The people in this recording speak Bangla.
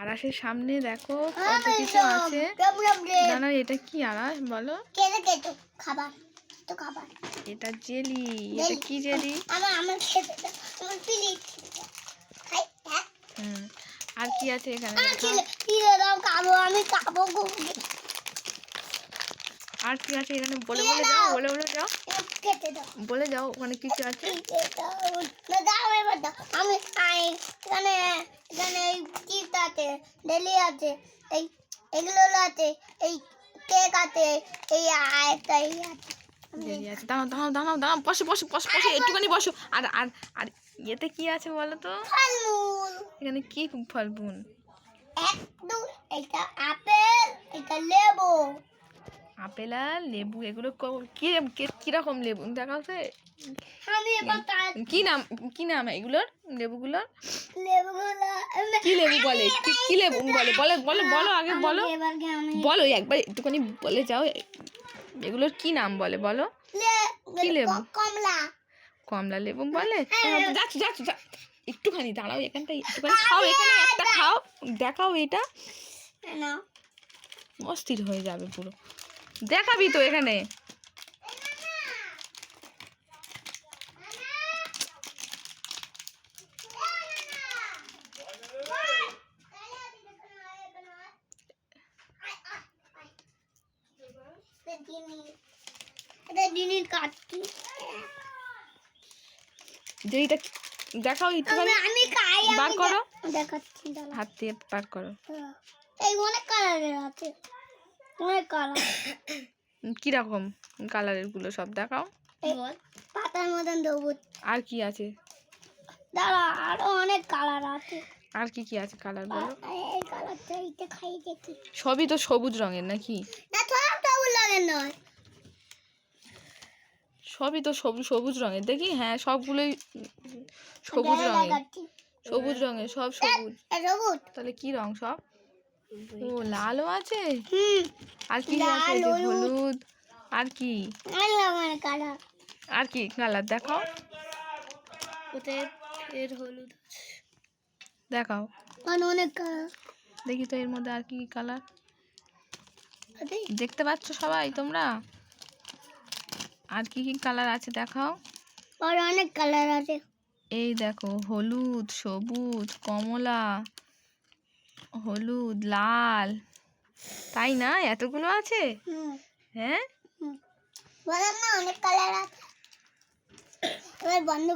আড়াসের সামনে দেখো কত কিছু আছে। না এটা কি আড়াস? বলো। খাবার তো খাবার। এটা জেলি। এটা কি জেলি? আমার আমার খেতে আমার পিলি। খাই হ্যাঁ। হুম। আর কি আছে এখানে আমি খাব আমি খাব আর কি আছে এখানে? বলে বলে যাও বলে বলে যাও। বলে যাও ওখানে আছে? দাও? এবার দাও। আমি এখানে এখানে এই চিপস আছে ডেলি আছে এই এগুলো আছে এই কেক আছে এই আরেকটা এই আছে। জেলি আছে। দাঁড়াও দাঁড়াও দাঁড়াও দাঁড়াও বসো বসো বসো বসো একটুখানি বসো। আর আর আর ইয়েতে কি আছে বলো তো? এখানে কি ফল বুন এক দু এটা আপেল এটা লেবু। আপেল আর লেবু এগুলো ক- কীরকম লেবু? দেখাও আমি কি নাম কি নাম এগুলোর? লেবুগুলোর? লেবুগুলো কি লেবু বলে? কি লেবু বলে? বলো বলো বলো আগে বলো। বলো একবার একটুখানি বলে যাও। এগুলোর কি নাম বলে বলো? কি লেবু? কমলা। কমলা লেবু বলে? হ্যাঁ। যাচ্ছ যাচ্ছ যা একটুখানি দাঁড়াও এখানটা একটুখানি খাও এখানে একটা খাও। দেখাও এটা। অস্থির হয়ে যাবে পুরো। দেখাবি তো এখানে। দেখাও একটুখানি। আমি আমি খাই বার করো। দেখাচ্ছি হাত দিয়ে পার করো। এই অনেক কালারের আছে। কীরকম কালারেরগুলো সব দেখাও। পাতার মতন সবুজ আর কি আছে? দাঁড়া আরও অনেক কালার আছে। আর কি কি আছে কালার বলো এই কালারটা এইটা খাই দেখি। সবই তো সবুজ রঙের নাকি? না সব সবুজ লাগে নয়। সবই তো সবুজ সবুজ রঙের। দেখি হ্যাঁ সবগুলোই সবুজ রঙের। সবুজ রঙের সব সবুজ। সবুজ। তাহলে কি রং সব? ও লালও আছে? আর কি লাল, আছে হলুদ। আর কি? কালার। আর কি কালার? দেখাও। এর হলুদ দেখাও। অনেক কালার। দেখি তো এর মধ্যে আর কি কালার। আছে দেখতে পাচ্ছ সবাই তোমরা? আর কি কি কালার আছে দেখাও। আর অনেক কালার আছে। এই দেখো হলুদ সবুজ কমলা হলুদ লাল। তাই না? এতগুলো আছে? হ্যাঁ? বললাম না অনেক কালার আছে। এবার বন্ধ